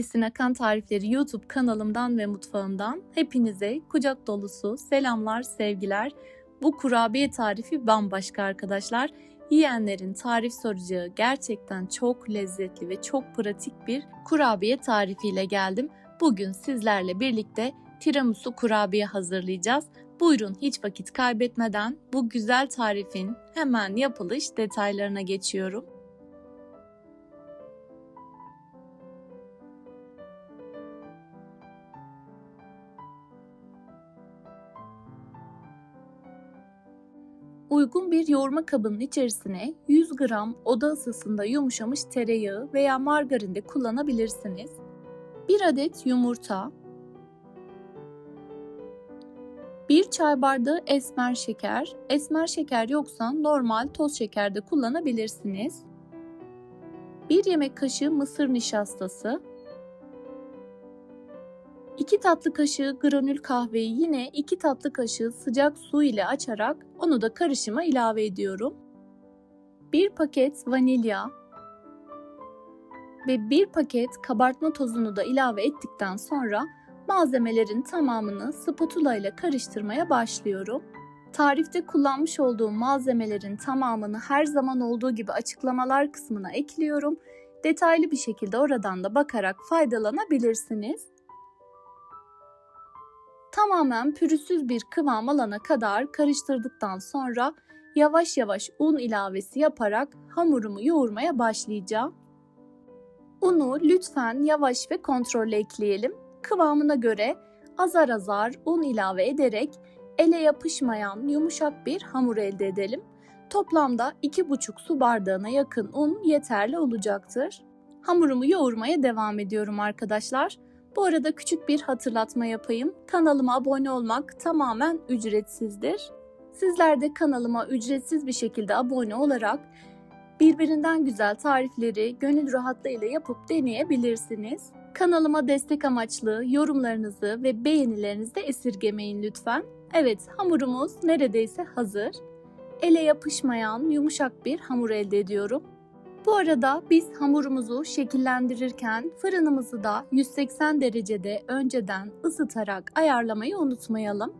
Esin Akan Tarifleri YouTube kanalımdan ve mutfağımdan hepinize kucak dolusu selamlar, sevgiler. Bu kurabiye tarifi bambaşka arkadaşlar. Yiyenlerin tarif soracağı gerçekten çok lezzetli ve çok pratik bir kurabiye tarifiyle geldim. Bugün sizlerle birlikte tiramisu kurabiye hazırlayacağız. Buyurun hiç vakit kaybetmeden bu güzel tarifin hemen yapılış detaylarına geçiyorum. Uygun bir yoğurma kabının içerisine 100 gram oda ısısında yumuşamış tereyağı veya margarin de kullanabilirsiniz. 1 adet yumurta, 1 çay bardağı esmer şeker, esmer şeker yoksa normal toz şeker de kullanabilirsiniz. 1 yemek kaşığı mısır nişastası, 2 tatlı kaşığı granül kahveyi yine 2 tatlı kaşığı sıcak su ile açarak onu da karışıma ilave ediyorum. 1 paket vanilya ve 1 paket kabartma tozunu da ilave ettikten sonra malzemelerin tamamını spatula ile karıştırmaya başlıyorum. Tarifte kullanmış olduğum malzemelerin tamamını her zaman olduğu gibi açıklamalar kısmına ekliyorum. Detaylı bir şekilde oradan da bakarak faydalanabilirsiniz. Tamamen pürüzsüz bir kıvam alana kadar karıştırdıktan sonra yavaş yavaş un ilavesi yaparak hamurumu yoğurmaya başlayacağım. Unu lütfen yavaş ve kontrollü ekleyelim. Kıvamına göre azar azar un ilave ederek ele yapışmayan yumuşak bir hamur elde edelim. Toplamda 2,5 su bardağına yakın un yeterli olacaktır. Hamurumu yoğurmaya devam ediyorum arkadaşlar. Bu arada küçük bir hatırlatma yapayım. Kanalıma abone olmak tamamen ücretsizdir. Sizler de kanalıma ücretsiz bir şekilde abone olarak birbirinden güzel tarifleri gönül rahatlığıyla yapıp deneyebilirsiniz. Kanalıma destek amaçlı yorumlarınızı ve beğenilerinizi de esirgemeyin lütfen. Evet hamurumuz neredeyse hazır. Ele yapışmayan yumuşak bir hamur elde ediyorum. Bu arada biz hamurumuzu şekillendirirken fırınımızı da 180 derecede önceden ısıtarak ayarlamayı unutmayalım.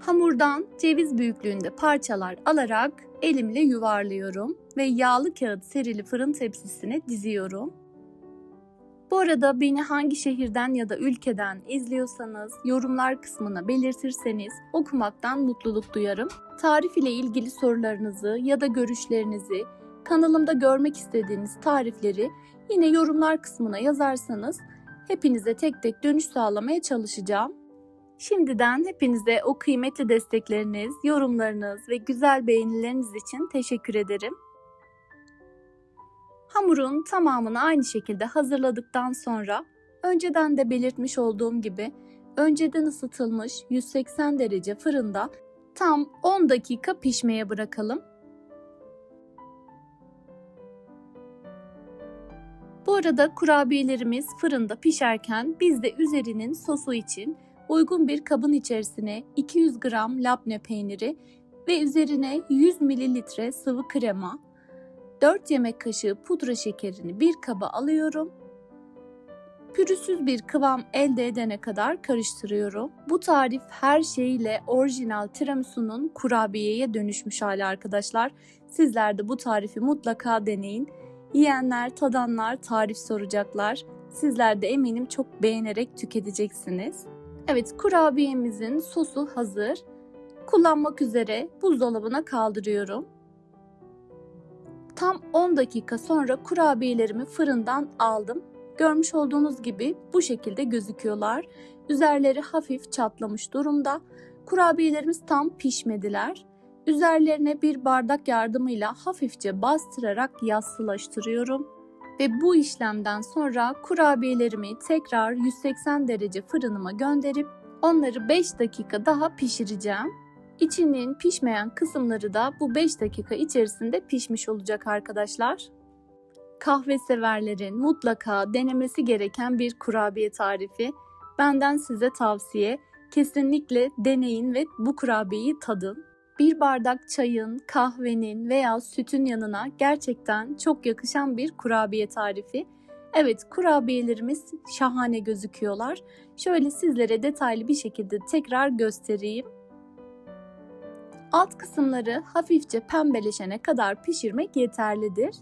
Hamurdan ceviz büyüklüğünde parçalar alarak elimle yuvarlıyorum ve yağlı kağıt serili fırın tepsisine diziyorum. Bu arada beni hangi şehirden ya da ülkeden izliyorsanız yorumlar kısmına belirtirseniz okumaktan mutluluk duyarım. Tarif ile ilgili sorularınızı ya da görüşlerinizi, kanalımda görmek istediğiniz tarifleri yine yorumlar kısmına yazarsanız hepinize tek tek dönüş sağlamaya çalışacağım. Şimdiden hepinize o kıymetli destekleriniz, yorumlarınız ve güzel beğenileriniz için teşekkür ederim. Hamurun tamamını aynı şekilde hazırladıktan sonra önceden de belirtmiş olduğum gibi önceden ısıtılmış 180 derece fırında tam 10 dakika pişmeye bırakalım. Bu arada kurabiyelerimiz fırında pişerken biz de üzerinin sosu için uygun bir kabın içerisine 200 gram labne peyniri ve üzerine 100 mililitre sıvı krema, 4 yemek kaşığı pudra şekerini bir kaba alıyorum. Pürüzsüz bir kıvam elde edene kadar karıştırıyorum. Bu tarif her şeyiyle orijinal tiramisu'nun kurabiyeye dönüşmüş hali arkadaşlar. Sizler de bu tarifi mutlaka deneyin. Yiyenler, tadanlar tarif soracaklar. Sizler de eminim çok beğenerek tüketeceksiniz. Evet, kurabiyemizin sosu hazır. Kullanmak üzere buzdolabına kaldırıyorum. Tam 10 dakika sonra kurabiyelerimi fırından aldım. Görmüş olduğunuz gibi bu şekilde gözüküyorlar. Üzerleri hafif çatlamış durumda. Kurabiyelerimiz tam pişmediler. Üzerlerine bir bardak yardımıyla hafifçe bastırarak yassılaştırıyorum. Ve bu işlemden sonra kurabiyelerimi tekrar 180 derece fırınıma gönderip onları 5 dakika daha pişireceğim. İçinin pişmeyen kısımları da bu 5 dakika içerisinde pişmiş olacak arkadaşlar. Kahve severlerin mutlaka denemesi gereken bir kurabiye tarifi. Benden size tavsiye. Kesinlikle deneyin ve bu kurabiyeyi tadın. bir bardak çayın, kahvenin veya sütün yanına gerçekten çok yakışan bir kurabiye tarifi. Evet, kurabiyelerimiz şahane gözüküyorlar. Şöyle sizlere detaylı bir şekilde tekrar göstereyim. Alt kısımları hafifçe pembeleşene kadar pişirmek yeterlidir.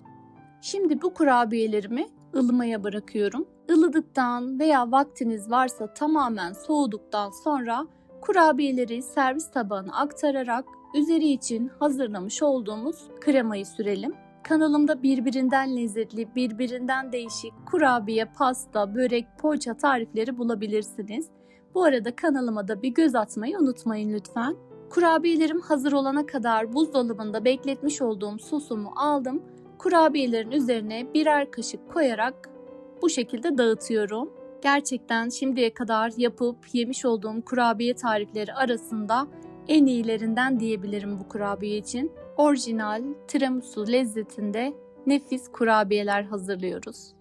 Şimdi bu kurabiyelerimi ılımaya bırakıyorum. Ilıdıktan veya vaktiniz varsa tamamen soğuduktan sonra kurabiyeleri servis tabağına aktararak üzeri için hazırlamış olduğumuz kremayı sürelim. Kanalımda birbirinden lezzetli, birbirinden değişik kurabiye, pasta, börek, poğaça tarifleri bulabilirsiniz. Bu arada kanalıma da bir göz atmayı unutmayın lütfen. Kurabiyelerim hazır olana kadar buzdolabında bekletmiş olduğum sosumu aldım. Kurabiyelerin üzerine birer kaşık koyarak bu şekilde dağıtıyorum. Gerçekten şimdiye kadar yapıp yemiş olduğum kurabiye tarifleri arasında en iyilerinden diyebilirim bu kurabiye için. Orijinal tiramisu lezzetinde nefis kurabiyeler hazırlıyoruz.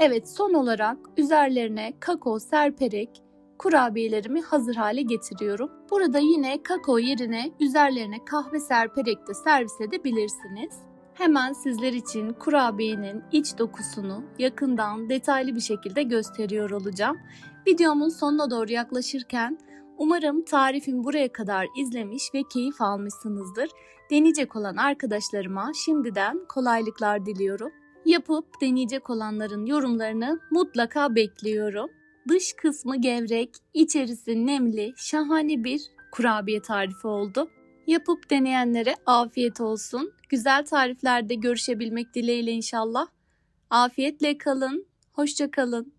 Evet son olarak üzerlerine kakao serperek kurabiyelerimi hazır hale getiriyorum. Burada yine kakao yerine üzerlerine kahve serperek de servis edebilirsiniz. Hemen sizler için kurabiyenin iç dokusunu yakından detaylı bir şekilde gösteriyor olacağım. Videomun sonuna doğru yaklaşırken umarım tarifimi buraya kadar izlemiş ve keyif almışsınızdır. Deneyecek olan arkadaşlarıma şimdiden kolaylıklar diliyorum. Yapıp deneyecek olanların yorumlarını mutlaka bekliyorum. Dış kısmı gevrek, içerisi nemli, şahane bir kurabiye tarifi oldu. Yapıp deneyenlere afiyet olsun. Güzel tariflerde görüşebilmek dileğiyle inşallah. Afiyetle kalın, hoşça kalın.